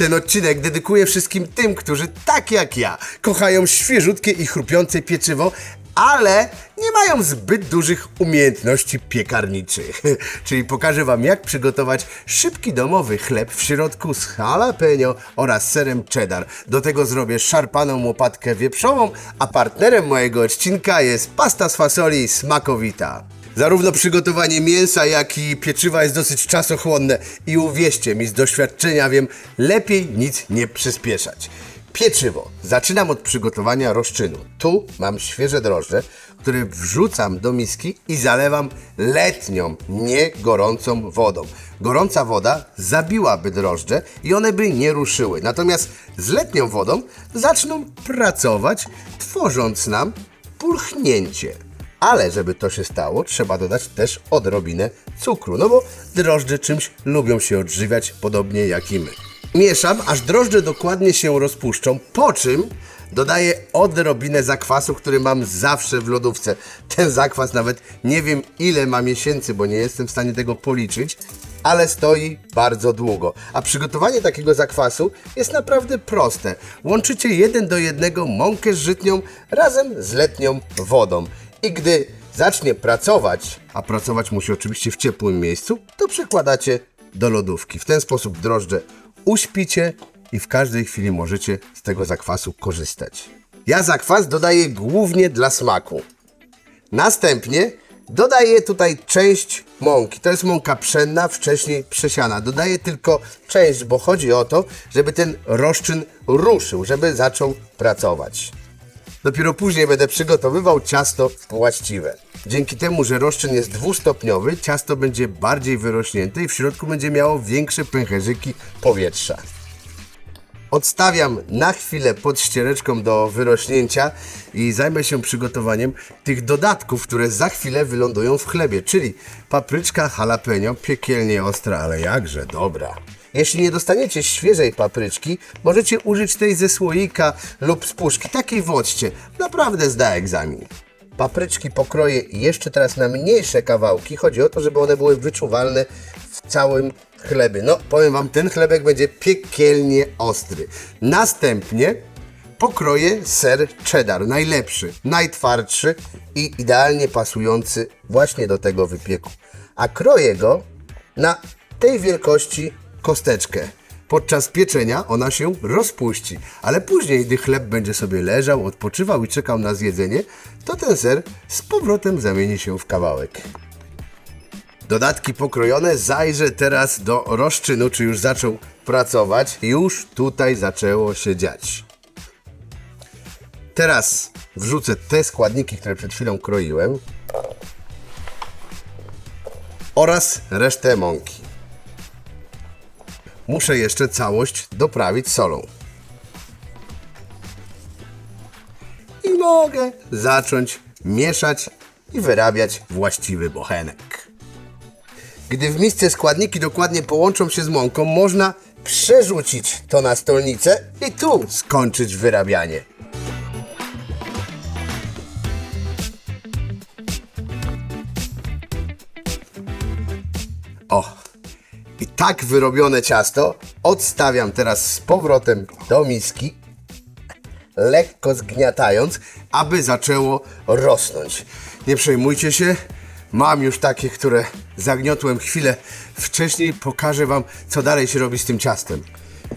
Ten odcinek dedykuję wszystkim tym, którzy tak jak ja kochają świeżutkie i chrupiące pieczywo, ale nie mają zbyt dużych umiejętności piekarniczych. Czyli pokażę Wam, jak przygotować szybki domowy chleb w środku z jalapeno oraz serem cheddar. Do tego zrobię szarpaną łopatkę wieprzową, a partnerem mojego odcinka jest pasta z fasoli smakowita. Zarówno przygotowanie mięsa, jak i pieczywa jest dosyć czasochłonne i uwierzcie mi, z doświadczenia wiem, lepiej nic nie przyspieszać. Pieczywo. Zaczynam od przygotowania rozczynu. Tu mam świeże drożdże, które wrzucam do miski i zalewam letnią, nie gorącą wodą. Gorąca woda zabiłaby drożdże i one by nie ruszyły. Natomiast z letnią wodą zaczną pracować, tworząc nam pulchnięcie. Ale żeby to się stało, trzeba dodać też odrobinę cukru, no bo drożdże czymś lubią się odżywiać, podobnie jak i my. Mieszam, aż drożdże dokładnie się rozpuszczą, po czym dodaję odrobinę zakwasu, który mam zawsze w lodówce. Ten zakwas nawet nie wiem ile ma miesięcy, bo nie jestem w stanie tego policzyć, ale stoi bardzo długo. A przygotowanie takiego zakwasu jest naprawdę proste. Łączycie jeden do jednego mąkę z żytnią razem z letnią wodą. I gdy zacznie pracować, a pracować musi oczywiście w ciepłym miejscu, to przekładacie do lodówki. W ten sposób drożdże uśpicie i w każdej chwili możecie z tego zakwasu korzystać. Ja zakwas dodaję głównie dla smaku. Następnie dodaję tutaj część mąki. To jest mąka pszenna, wcześniej przesiana. Dodaję tylko część, bo chodzi o to, żeby ten rozczyn ruszył, żeby zaczął pracować. Dopiero później będę przygotowywał ciasto właściwe. Dzięki temu, że rozczyn jest dwustopniowy, ciasto będzie bardziej wyrośnięte i w środku będzie miało większe pęcherzyki powietrza. Odstawiam na chwilę pod ściereczką do wyrośnięcia i zajmę się przygotowaniem tych dodatków, które za chwilę wylądują w chlebie, czyli papryczka jalapeno, piekielnie ostra, ale jakże dobra. Jeśli nie dostaniecie świeżej papryczki, możecie użyć tej ze słoika lub z puszki, takiej w occie. Naprawdę zda egzamin. Papryczki pokroję jeszcze teraz na mniejsze kawałki. Chodzi o to, żeby one były wyczuwalne w całym chlebie. No, powiem Wam, ten chlebek będzie piekielnie ostry. Następnie pokroję ser cheddar, najlepszy, najtwardszy i idealnie pasujący właśnie do tego wypieku. A kroję go na tej wielkości kosteczkę. Podczas pieczenia ona się rozpuści, ale później, gdy chleb będzie sobie leżał, odpoczywał i czekał na zjedzenie, to ten ser z powrotem zamieni się w kawałek. Dodatki pokrojone, zajrzę teraz do rozczynu, czy już zaczął pracować. Już tutaj zaczęło się dziać. Teraz wrzucę te składniki, które przed chwilą kroiłem oraz resztę mąki. Muszę jeszcze całość doprawić solą. I mogę zacząć mieszać i wyrabiać właściwy bochenek. Gdy w misce składniki dokładnie połączą się z mąką, można przerzucić to na stolnicę i tu skończyć wyrabianie. Tak wyrobione ciasto odstawiam teraz z powrotem do miski, lekko zgniatając, aby zaczęło rosnąć. Nie przejmujcie się, mam już takie, które zagniotłem chwilę wcześniej. Pokażę Wam, co dalej się robi z tym ciastem.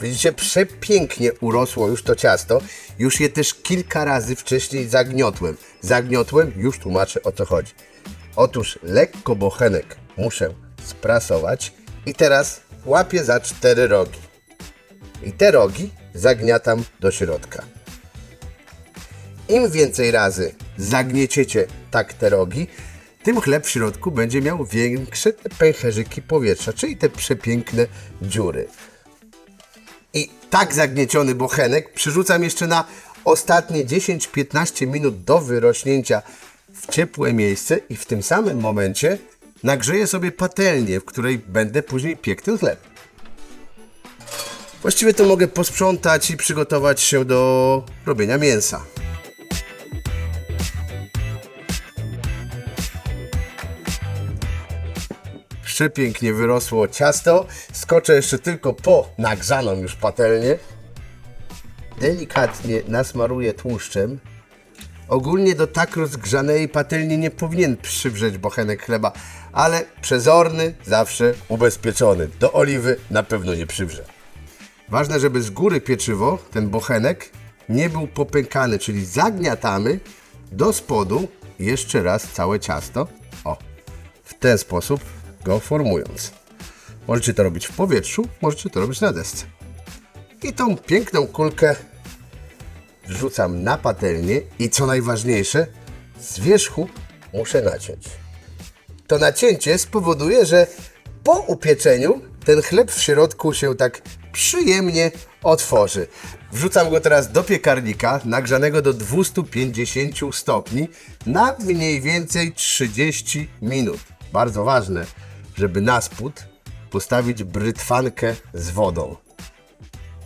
Widzicie, przepięknie urosło już to ciasto. Już je też kilka razy wcześniej zagniotłem. Zagniotłem, już tłumaczę o co chodzi. Otóż lekko bochenek muszę sprasować i teraz łapię za cztery rogi. I te rogi zagniatam do środka. Im więcej razy zagnieciecie tak te rogi, tym chleb w środku będzie miał większe te pęcherzyki powietrza, czyli te przepiękne dziury. I tak zagnieciony bochenek przerzucam jeszcze na ostatnie 10-15 minut do wyrośnięcia w ciepłe miejsce i w tym samym momencie nagrzeję sobie patelnię, w której będę później piekł ten chleb. Właściwie to mogę posprzątać i przygotować się do robienia mięsa. przepięknie wyrosło ciasto. Skoczę jeszcze tylko po nagrzaną już patelnię. Delikatnie nasmaruję tłuszczem. Ogólnie do tak rozgrzanej patelni nie powinien przywrzeć bochenek chleba, ale przezorny zawsze ubezpieczony. Do oliwy na pewno nie przywrze. Ważne, żeby z góry pieczywo, ten bochenek, nie był popękany, czyli zagniatamy do spodu jeszcze raz całe ciasto. O, w ten sposób go formując. Możecie to robić w powietrzu, możecie to robić na desce. I tą piękną kulkę wrzucam na patelnię i co najważniejsze, z wierzchu muszę naciąć. To nacięcie spowoduje, że po upieczeniu ten chleb w środku się tak przyjemnie otworzy. Wrzucam go teraz do piekarnika nagrzanego do 250 stopni na mniej więcej 30 minut. Bardzo ważne, żeby na spód postawić brytwankę z wodą.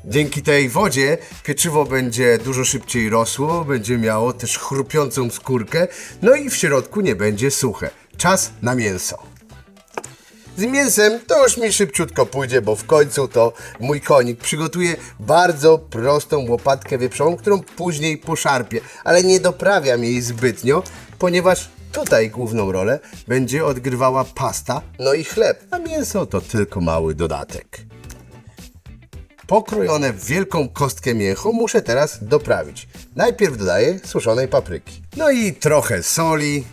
Dzięki tej wodzie pieczywo będzie dużo szybciej rosło, będzie miało też chrupiącą skórkę, no i w środku nie będzie suche. Czas na mięso. Z mięsem to już mi szybciutko pójdzie, bo w końcu to mój konik przygotuje bardzo prostą łopatkę wieprzową, którą później poszarpię, ale nie doprawiam jej zbytnio, ponieważ tutaj główną rolę będzie odgrywała pasta, no i chleb, a mięso to tylko mały dodatek. Pokrojone w wielką kostkę mięcho muszę teraz doprawić. Najpierw dodaję suszonej papryki. No i trochę soli.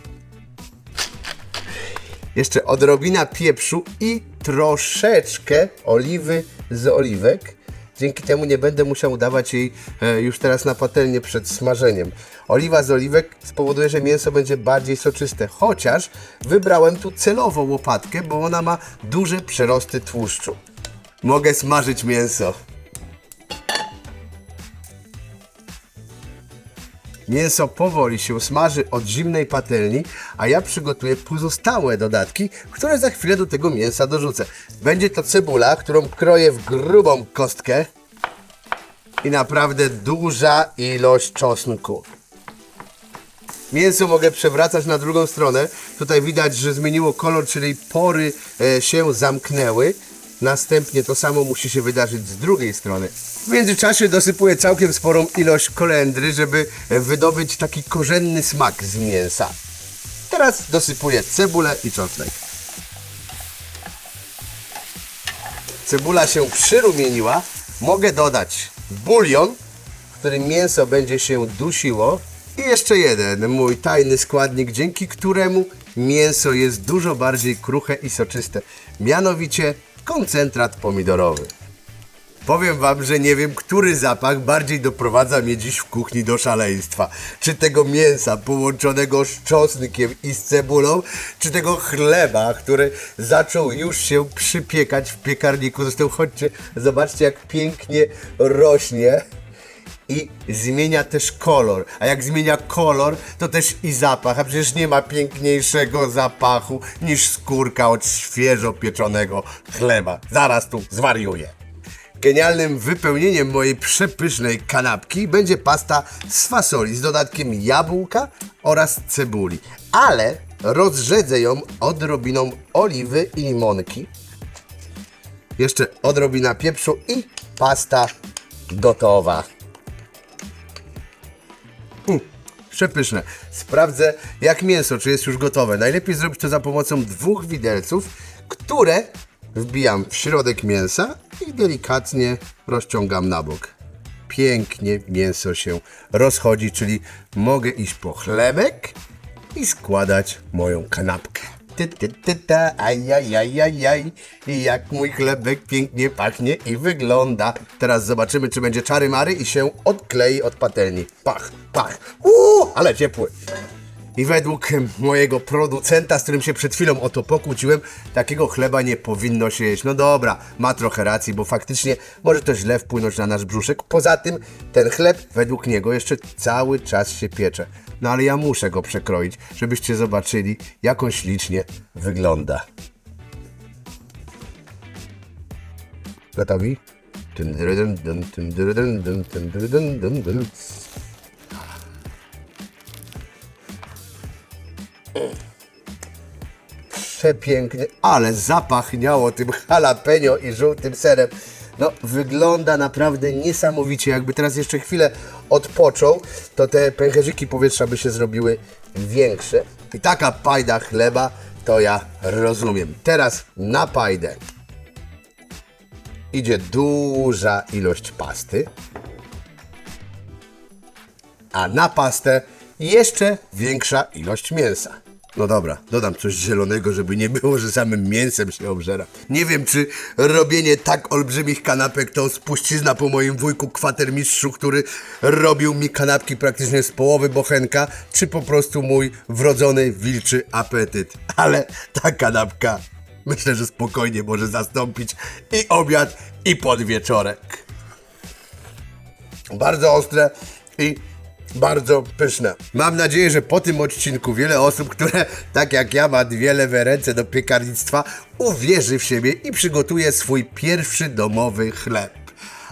Jeszcze odrobina pieprzu i troszeczkę oliwy z oliwek. Dzięki temu nie będę musiał dawać jej e, już teraz na patelnię przed smażeniem. Oliwa z oliwek spowoduje, że mięso będzie bardziej soczyste, chociaż wybrałem tu celowo łopatkę, bo ona ma duże przerosty tłuszczu. Mogę smażyć mięso. Mięso powoli się smaży od zimnej patelni, a ja przygotuję pozostałe dodatki, które za chwilę do tego mięsa dorzucę. Będzie to cebula, którą kroję w grubą kostkę i naprawdę duża ilość czosnku. Mięso mogę przewracać na drugą stronę. Tutaj widać, że zmieniło kolor, czyli pory e, się zamknęły. Następnie to samo musi się wydarzyć z drugiej strony. W międzyczasie dosypuję całkiem sporą ilość kolendry, żeby wydobyć taki korzenny smak z mięsa. Teraz dosypuję cebulę i czosnek. Cebula się przyrumieniła. Mogę dodać bulion, w którym mięso będzie się dusiło. I jeszcze jeden mój tajny składnik, dzięki któremu mięso jest dużo bardziej kruche i soczyste. Mianowicie koncentrat pomidorowy. Powiem wam, że nie wiem, który zapach bardziej doprowadza mnie dziś w kuchni do szaleństwa. Czy tego mięsa połączonego z czosnkiem i z cebulą, czy tego chleba, który zaczął już się przypiekać w piekarniku. Zresztą chodźcie, zobaczcie jak pięknie rośnie i zmienia też kolor. A jak zmienia kolor, to też i zapach. A przecież nie ma piękniejszego zapachu niż skórka od świeżo pieczonego chleba. Zaraz tu zwariuję. Genialnym wypełnieniem mojej przepysznej kanapki będzie pasta z fasoli z dodatkiem jabłka oraz cebuli. Ale rozrzedzę ją odrobiną oliwy i limonki. Jeszcze odrobina pieprzu i pasta gotowa. Przepyszne. Sprawdzę jak mięso, czy jest już gotowe. Najlepiej zrobić to za pomocą dwóch widelców, które wbijam w środek mięsa i delikatnie rozciągam na bok. Pięknie mięso się rozchodzi, czyli mogę iść po chlebek i składać moją kanapkę. Ty, ty, ty, ta, ajajajajaj, jak mój chlebek pięknie pachnie i wygląda. Teraz zobaczymy, czy będzie czary mary i się odklei od patelni. Pach, pach, uuu, ale ciepły. I według mojego producenta, z którym się przed chwilą o to pokłóciłem, takiego chleba nie powinno się jeść. No dobra, ma trochę racji, bo faktycznie może to źle wpłynąć na nasz brzuszek. Poza tym ten chleb według niego jeszcze cały czas się piecze. No ale ja muszę go przekroić, żebyście zobaczyli, jak on ślicznie wygląda. Gotowi? Przepiękny, ale zapachniało tym jalapeno i żółtym serem. No, wygląda naprawdę niesamowicie. Jakby teraz jeszcze chwilę odpoczął, to te pęcherzyki powietrza by się zrobiły większe. I taka pajda chleba, to ja rozumiem. Teraz na pajdę idzie duża ilość pasty, a na pastę jeszcze większa ilość mięsa. No dobra, dodam coś zielonego, żeby nie było, że samym mięsem się obżera. Nie wiem, czy robienie tak olbrzymich kanapek to spuścizna po moim wujku kwatermistrzu, który robił mi kanapki praktycznie z połowy bochenka, czy po prostu mój wrodzony wilczy apetyt. Ale ta kanapka myślę, że spokojnie może zastąpić i obiad, i podwieczorek bardzo ostre i bardzo pyszne. Mam nadzieję, że po tym odcinku wiele osób, które tak jak ja ma dwie lewe ręce do piekarnictwa, uwierzy w siebie i przygotuje swój pierwszy domowy chleb.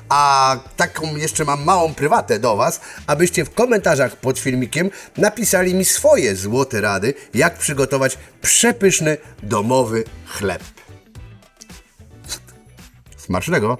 A taką jeszcze mam małą prywatę do Was, abyście w komentarzach pod filmikiem napisali mi swoje złote rady, jak przygotować przepyszny domowy chleb. Smacznego!